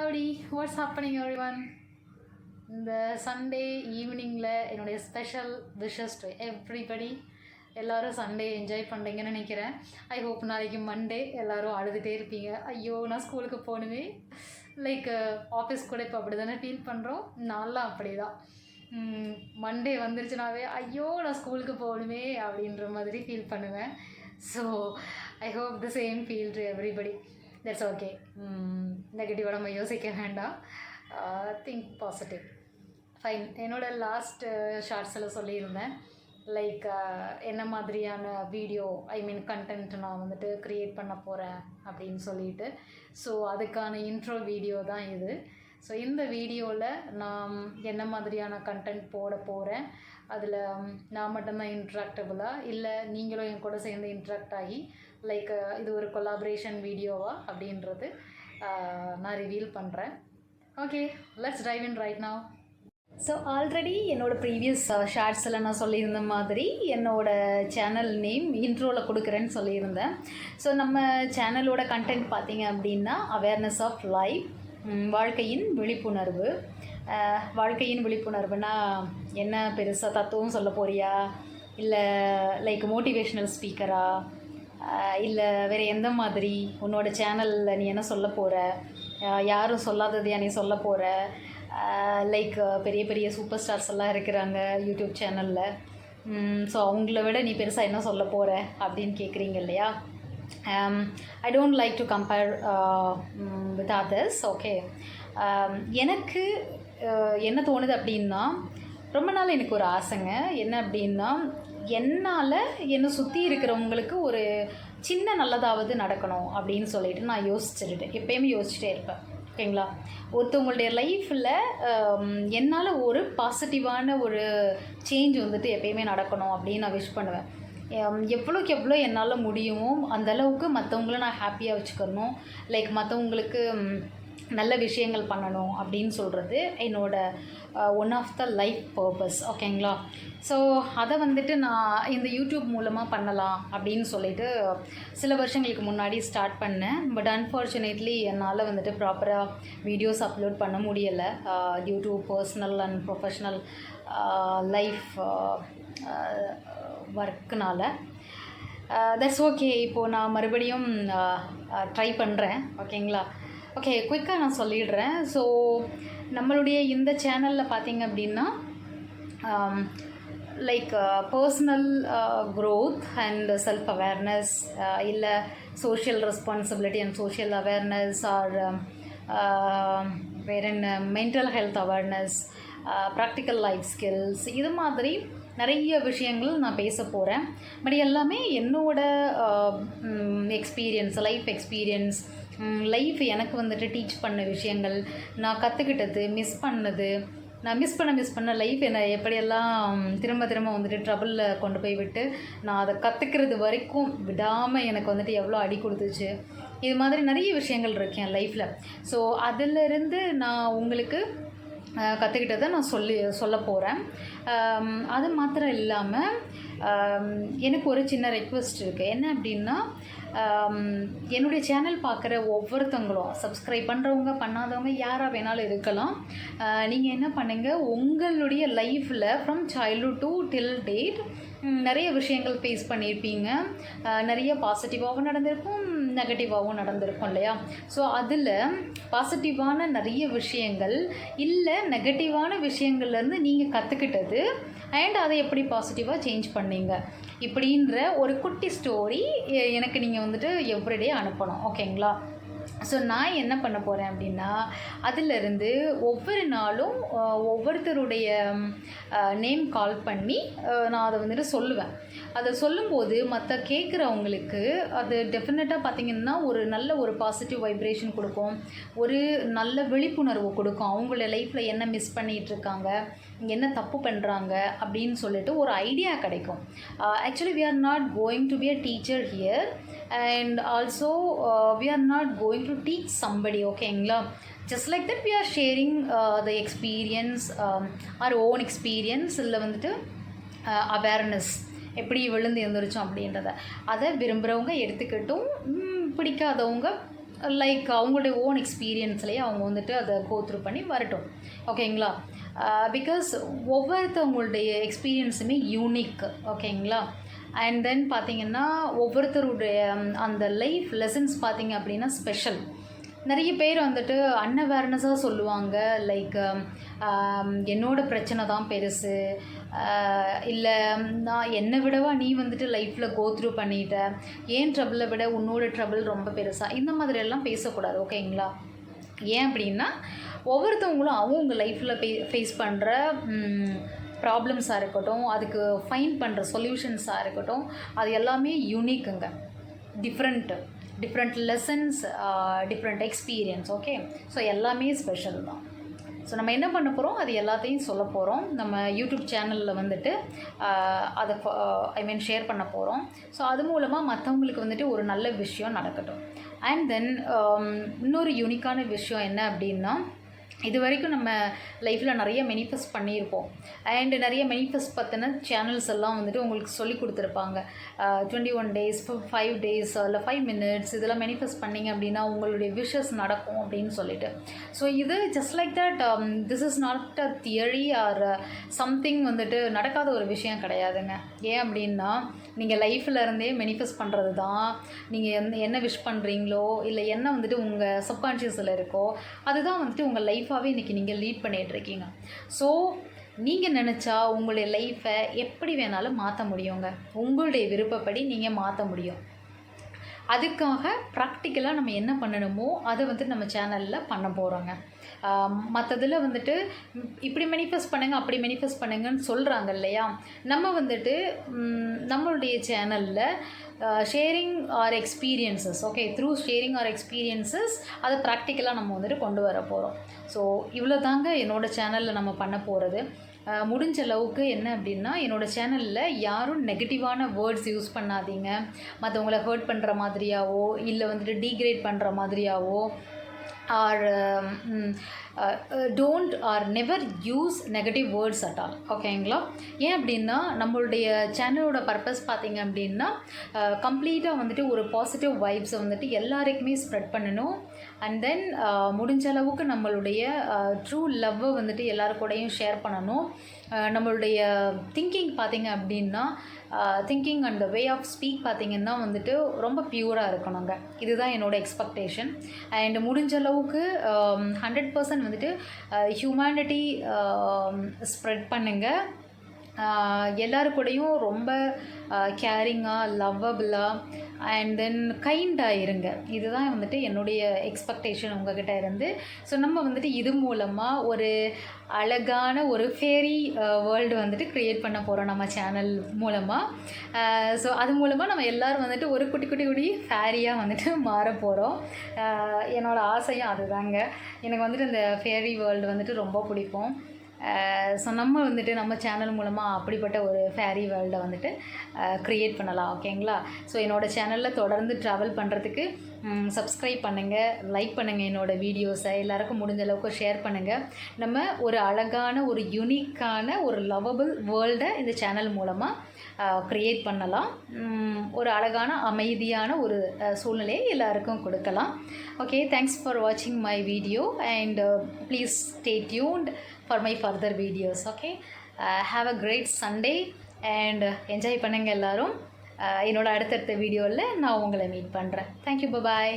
அப்படி what's happening everyone இந்த Sunday ஈவினிங்கில் என்னுடைய ஸ்பெஷல் விஷஸ் டு எவ்ரிபடி எல்லோரும் சண்டே என்ஜாய் பண்ணுறீங்கன்னு நினைக்கிறேன். ஐ ஹோப் நாளைக்கு மண்டே எல்லோரும் அழுதுகிட்டே இருப்பீங்க. ஐயோ நான் ஸ்கூலுக்கு போகணுமே. லைக் ஆஃபீஸ் கூட இப்போ அப்படி தானே ஃபீல் பண்ணுறோம் நான்லாம் அப்படி தான் மண்டே வந்துருச்சுனாவே ஐயோ நான் ஸ்கூலுக்கு போகணுமே அப்படின்ற மாதிரி ஃபீல் பண்ணுவேன். So I hope the same feel to everybody that's okay நெகட்டிவாக நம்ம யோசிக்க வேண்டாம் திங்க் பாசிட்டிவ் ஃபைன் என்னோடய லாஸ்ட் ஷார்ட்ஸில் சொல்லியிருந்தேன் லைக் என்ன மாதிரியான வீடியோ ஐ மீன் கண்டென்ட் நான் வந்துட்டு க்ரியேட் பண்ண போகிறேன் அப்படின்னு சொல்லிட்டு ஸோ அதுக்கான இன்ட்ரோ வீடியோ தான் இது ஸோ இந்த வீடியோவில் நான் என்ன மாதிரியான கண்டென்ட் போட போகிறேன் அதில் நான் மட்டும்தான் இன்ட்ராக்டபுளாக இல்லை நீங்களும் என் கூட சேர்ந்து இன்ட்ராக்ட் ஆகி லைக் uh, இது ஒரு கொலாபரேஷன் வீடியோவா அப்படின்றது uh, நான் ரிவீல் பண்ணுறேன் okay let's drive in right now so already என்னோடய ப்ரீவியஸ் ஷார்ட்ஸில் நான் சொல்லியிருந்த மாதிரி என்னோடய சேனல் நேம் இன்ட்ரோவில் கொடுக்குறேன்னு சொல்லியிருந்தேன். ஸோ நம்ம சேனலோட கண்டென்ட் பார்த்தீங்க அப்படின்னா அவேர்னஸ் ஆஃப் லைஃப் வாழ்க்கையின் விழிப்புணர்வு. Uh, வாழ்க்கையின் விழிப்புணர்வுனா என்ன? பெருசாக தத்துவம் சொல்ல போறியா? இல்லை லைக் மோட்டிவேஷ்னல் ஸ்பீக்கரா இல்லை வேறு எந்த மாதிரி? உன்னோட சேனலில் நீ என்ன சொல்ல போகிற யாரும் சொல்லாததையா நீ சொல்ல போகிற லைக் பெரிய பெரிய சூப்பர் ஸ்டார்ஸ் எல்லாம் இருக்கிறாங்க யூடியூப் சேனலில் ஸோ அவங்கள விட நீ பெருசாக என்ன சொல்ல போகிற அப்படின்னு கேட்குறீங்க இல்லையா? I don't like to compare with others okay எனக்கு என்ன தோணுது அப்படின்னா ரொம்ப நாள் எனக்கு ஒரு ஆசைங்க. என்ன அப்படின்னா என்னால் என்னை சுற்றி இருக்கிறவங்களுக்கு ஒரு சின்ன நல்லதாவது நடக்கணும் அப்படின்னு சொல்லிட்டு நான் யோசிச்சுட்டு எப்பயுமே யோசிச்சுட்டே இருப்பேன். ஓகேங்களா? ஒருத்தவங்களுடைய லைஃப்பில் என்னால் ஒரு பாசிட்டிவான ஒரு சேஞ்ச் வந்துட்டு எப்பயுமே நடக்கணும் அப்படின்னு நான் விஷ் பண்ணுவேன். எவ்வளோக்கு எவ்வளோ என்னால் முடியுமோ அந்த அளவுக்கு மற்றவங்கள நான் ஹாப்பியாக வச்சுக்கணும். லைக் மற்றவங்களுக்கு நல்ல விஷயங்கள் பண்ணணும் அப்படின்னு சொல்கிறது என்னோடய one of the life purpose ஓகேங்களா ஸோ அதை வந்துட்டு நான் இந்த யூடியூப் மூலமாக பண்ணலாம் அப்படின்னு சொல்லிட்டு சில வருஷங்களுக்கு முன்னாடி ஸ்டார்ட் பண்ணேன். பட் அன்ஃபார்ச்சுனேட்லி என்னால் வந்துட்டு ப்ராப்பராக வீடியோஸ் அப்லோட் பண்ண முடியலை. Due to personal and professional life ஒர்க்குனால that's okay இப்போது நான் மறுபடியும் ட்ரை பண்ணுறேன் ஓகேங்களா ஓகே குயிக்காக நான் சொல்லிடுறேன். ஸோ நம்மளுடைய இந்த சேனலில் பார்த்தீங்க அப்படின்னா like personal growth and self awareness இல்லை social responsibility and social awareness or வேற என்ன mental health awareness practical life skills இது மாதிரி நிறைய விஷயங்கள் நான் பேச போகிறேன் பட் எல்லாமே என்னோட எக்ஸ்பீரியன்ஸ் லைஃப் எக்ஸ்பீரியன்ஸ் லைஃப் எனக்கு வந்துட்டு டீச் பண்ண விஷயங்கள் நான் கற்றுக்கிட்டது மிஸ் பண்ணது. நான் மிஸ் பண்ண மிஸ் பண்ண லைஃப் என்னை எப்படியெல்லாம் திரும்ப திரும்ப வந்துட்டு ட்ரபிளில் கொண்டு போய் விட்டு நான் அதை கற்றுக்கிறது வரைக்கும் விடாமல் எனக்கு வந்துட்டு எவ்வளோ அடி கொடுத்துச்சு. இது மாதிரி நிறைய விஷயங்கள் இருக்கேன் லைஃப்பில் ஸோ அதிலிருந்து நான் உங்களுக்கு கற்றுக்கிட்டதை நான் சொல்லி சொல்ல போகிறேன் அது மாத்திரம் இல்லாமல் எனக்கு ஒரு சின்ன ரெக்வெஸ்ட் இருக்குது என்ன அப்படின்னா என்னுடைய சேனல் பார்க்குற ஒவ்வொருத்தவங்களும் சப்ஸ்கிரைப் பண்ணுறவங்க பண்ணாதவங்க யாராக வேணாலும் இருக்கலாம். நீங்கள் என்ன பண்ணுங்கள் உங்களுடைய லைஃப்பில் from childhood to till date நிறைய விஷயங்கள் ஃபேஸ் பண்ணியிருப்பீங்க. நிறைய பாசிட்டிவாகவும் நடந்திருக்கும் நெகட்டிவாகவும் நடந்திருக்கும் இல்லையா? ஸோ அதில் பாசிட்டிவான நிறைய விஷயங்கள் இல்லை நெகட்டிவான விஷயங்கள்லேருந்து நீங்கள் கற்றுக்கிட்டது அண்ட் அதை எப்படி பாசிட்டிவாக சேஞ்ச் பண்ணீங்க? இப்படின்ற ஒரு குட்டி ஸ்டோரி எனக்கு நீங்கள் வந்துட்டு எவ்ரிடே அனுப்பணும். ஓகேங்களா ஸோ நான் என்ன பண்ண போகிறேன் அப்படின்னா அதிலிருந்து ஒவ்வொரு நாளும் ஒவ்வொருத்தருடைய நேம் கால் பண்ணி நான் அதை வந்துட்டு சொல்லுவேன். அதை சொல்லும்போது மற்ற கேட்குறவங்களுக்கு அது டெஃபினட்டாக பார்த்திங்கன்னா ஒரு நல்ல ஒரு பாசிட்டிவ் வைப்ரேஷன் கொடுக்கும். ஒரு நல்ல விழிப்புணர்வு கொடுக்கும். அவங்கள லைஃப்பில் என்ன மிஸ் பண்ணிகிட்ருக்காங்க என்ன தப்பு பண்ணுறாங்க அப்படின்னு சொல்லிட்டு ஒரு ஐடியா கிடைக்கும். Actually we are not going to be a teacher here and also we are not going to teach somebody ஓகேங்களா just like that we are sharing the experience our own experience இல்லை வந்துட்டு uh, awareness எப்படி விழுந்து எழுந்திரிச்சோம் அப்படின்றத. அதை விரும்புகிறவங்க எடுத்துக்கிட்டும். பிடிக்காதவங்க like அவங்களுடைய own எக்ஸ்பீரியன்ஸ்லேயே அவங்க வந்துட்டு அதை கோத்ரூ பண்ணி வரட்டும். ஓகேங்களா பிகாஸ் uh, ஒவ்வொருத்தவங்களுடைய எக்ஸ்பீரியன்ஸுமே யூனிக் ஓகேங்களா அண்ட் தென் பார்த்தீங்கன்னா ஒவ்வொருத்தருடைய அந்த லைஃப் லெசன்ஸ் பார்த்தீங்க அப்படின்னா ஸ்பெஷல் நிறைய பேர் வந்துட்டு அன்அவேர்னஸாக சொல்லுவாங்க. லைக் என்னோடய பிரச்சனை தான் பெருசு. இல்லை நான் என்னை விடவா நீ வந்துட்டு லைஃப்பில் கோத்ரூ பண்ணிட்ட. ஏன் ட்ரபிளை விட உன்னோட ட்ரபிள் ரொம்ப பெருசாக இந்த மாதிரி எல்லாம் பேசக்கூடாது ஓகேங்களா? ஏன் அப்படின்னா ஒவ்வொருத்தவங்களும் அவங்க லைஃப்பில் ஃபே ஃபேஸ் பண்ணுற ப்ராப்ளம்ஸாக இருக்கட்டும் அதுக்கு ஃபைன் பண்ணுற சொல்யூஷன்ஸாக இருக்கட்டும் அது எல்லாமே யூனிக்குங்க different different lessons different experience okay so எல்லாமே ஸ்பெஷல் தான். ஸோ நம்ம என்ன பண்ண போகிறோம் அது எல்லாத்தையும் சொல்ல போகிறோம் நம்ம யூடியூப் சேனலில் வந்துட்டு அதை ஐ மீன் ஷேர் பண்ண போகிறோம் ஸோ அது மூலமாக மற்றவங்களுக்கு வந்துட்டு ஒரு நல்ல விஷயம் நடக்கட்டும். அண்ட் தென் இன்னொரு யூனிக்கான விஷயம் என்ன அப்படின்னா இது வரைக்கும் நம்ம லைஃப்பில் நிறைய மெனிஃபெஸ்ட் பண்ணியிருப்போம். அண்டு நிறைய மெனிஃபெஸ்ட் பற்றின சேனல்ஸ் எல்லாம் வந்துட்டு உங்களுக்கு சொல்லி கொடுத்துருப்பாங்க. Twenty one days five days இல்லை ஃபைவ் மினிட்ஸ் இதெல்லாம் மெனிஃபெஸ்ட் பண்ணீங்க அப்படின்னா உங்களுடைய விஷஸ் நடக்கும் அப்படின்னு சொல்லிட்டு. ஸோ இது just like that this is not a theory or something வந்துட்டு நடக்காத ஒரு விஷயம் கிடையாதுங்க. ஏன் அப்படின்னா நீங்கள் லைஃப்பில் இருந்தே மெனிஃபெஸ்ட் பண்ணுறது தான் நீங்கள் எந்த என்ன விஷ் பண்ணுறீங்களோ இல்லை என்ன வந்துட்டு உங்கள் சப்கான்ஷியஸில் இருக்கோ அதுதான் வந்துட்டு உங்கள் லைஃபாகவே இன்றைக்கி நீங்கள் லீட் பண்ணிகிட்ருக்கீங்க ஸோ நீங்கள் நினச்சா உங்களுடைய லைஃப்பை எப்படி வேணாலும் மாற்ற முடியுங்க? உங்களுடைய விருப்பப்படி நீங்கள் மாற்ற முடியும். அதுக்காக ப்ராக்டிக்கலாக நம்ம என்ன பண்ணணுமோ அதை வந்து நம்ம சேனலில் பண்ண போகிறோங்க மற்றதில் வந்துட்டு இப்படி மெனிஃபெஸ்ட் பண்ணுங்க அப்படி மெனிஃபெஸ்ட் பண்ணுங்கன்னு சொல்கிறாங்க இல்லையா? நம்ம வந்துட்டு நம்மளுடைய சேனலில் sharing our experiences okay through sharing our experiences அதை ப்ராக்டிக்கலாக நம்ம வந்துட்டு கொண்டு வர போகிறோம் ஸோ இவ்வளோ தாங்க என்னோடய சேனலில் நம்ம பண்ண போகிறது முடிஞ்ச அளவுக்கு என்ன அப்படின்னா என்னோடய சேனலில் யாரும் நெகட்டிவான வேர்ட்ஸ் யூஸ் பண்ணாதீங்க. மற்றவங்கள ஹர்ட் பண்ணுற மாதிரியாவோ இல்லை வந்துட்டு டீக்ரேட் பண்ணுற மாதிரியாவோ or don't or never use negative words at all ஓகேங்களா ஏன் அப்படின்னா நம்மளுடைய சேனலோட பர்பஸ் பார்த்திங்க அப்படின்னா கம்ப்ளீட்டாக வந்துட்டு ஒரு பாசிட்டிவ் வைப்ஸை வந்துட்டு எல்லாருக்குமே ஸ்ப்ரெட் பண்ணணும். அண்ட் தென் uh, முடிஞ்ச அளவுக்கு நம்மளுடைய uh, ட்ரூ லவ்வை வந்துட்டு எல்லாருக்கூடையும் கூடயும் ஷேர் பண்ணணும். Uh, நம்மளுடைய திங்கிங் பார்த்திங்க அப்படின்னா thinking and the way of speak பார்த்திங்கன்னா வந்துட்டு ரொம்ப பியூராக இருக்கணுங்க. இதுதான் என்னோடய எக்ஸ்பெக்டேஷன் அண்ட் முடிஞ்ச அளவுக்கு ஹண்ட்ரட் um, பர்சன்ட் வந்துட்டு ஹியூமனிட்டி ஸ்ப்ரெட் um, பண்ணுங்கள் எல்லாரு கூடயும் ரொம்ப கேரிங்காக லவ்வபிளாக அண்ட் தென் கைண்டாக இருங்க. இதுதான் வந்துட்டு என்னுடைய எக்ஸ்பெக்டேஷன் உங்ககிட்ட இருந்து. ஸோ நம்ம வந்துட்டு இது மூலமாக ஒரு அழகான ஒரு ஃபேரி வேர்ல்டு வந்துட்டு க்ரியேட் பண்ண போகிறோம் நம்ம சேனல் மூலமாக ஸோ அது மூலமாக நம்ம எல்லோரும் வந்துட்டு ஒரு குட்டி குட்டி குட்டி ஃபேரியாக வந்துட்டு மாற போகிறோம் என்னோடய ஆசையும் அதுதாங்க. எனக்கு வந்துட்டு இந்த ஃபேரி வேர்ல்டு வந்துட்டு ரொம்ப பிடிக்கும். ஸோ நம்ம வந்துட்டு நம்ம சேனல் மூலமாக அப்படிப்பட்ட ஒரு ஃபேரி வேர்ல்டை வந்துட்டு க்ரியேட் பண்ணலாம் ஓகேங்களா ஸோ என்னோடய சேனலில் தொடர்ந்து ட்ராவல் பண்ணுறதுக்கு சப்ஸ்கிரைப் பண்ணுங்கள் லைக் பண்ணுங்கள் என்னோடய வீடியோஸை எல்லாருக்கும் முடிஞ்ச அளவுக்கு ஷேர் பண்ணுங்கள் நம்ம ஒரு அழகான ஒரு யூனிக்கான ஒரு லவபிள் வேர்ல்டை இந்த சேனல் மூலமாக க்ரியேட் பண்ணலாம். ஒரு அழகான அமைதியான ஒரு சூழ்நிலையை எல்லாருக்கும் கொடுக்கலாம். ஓகே தேங்க்ஸ் ஃபார் வாட்சிங் my video and please stay tuned for my further videos okay have a great Sunday and enjoy பண்ணுங்கள் எல்லாரும். என்னோடய என்னோட அடுத்தடுத்த வீடியோவில் நான் உங்களை மீட் பண்ணுறேன் தேங்க்யூ பாய்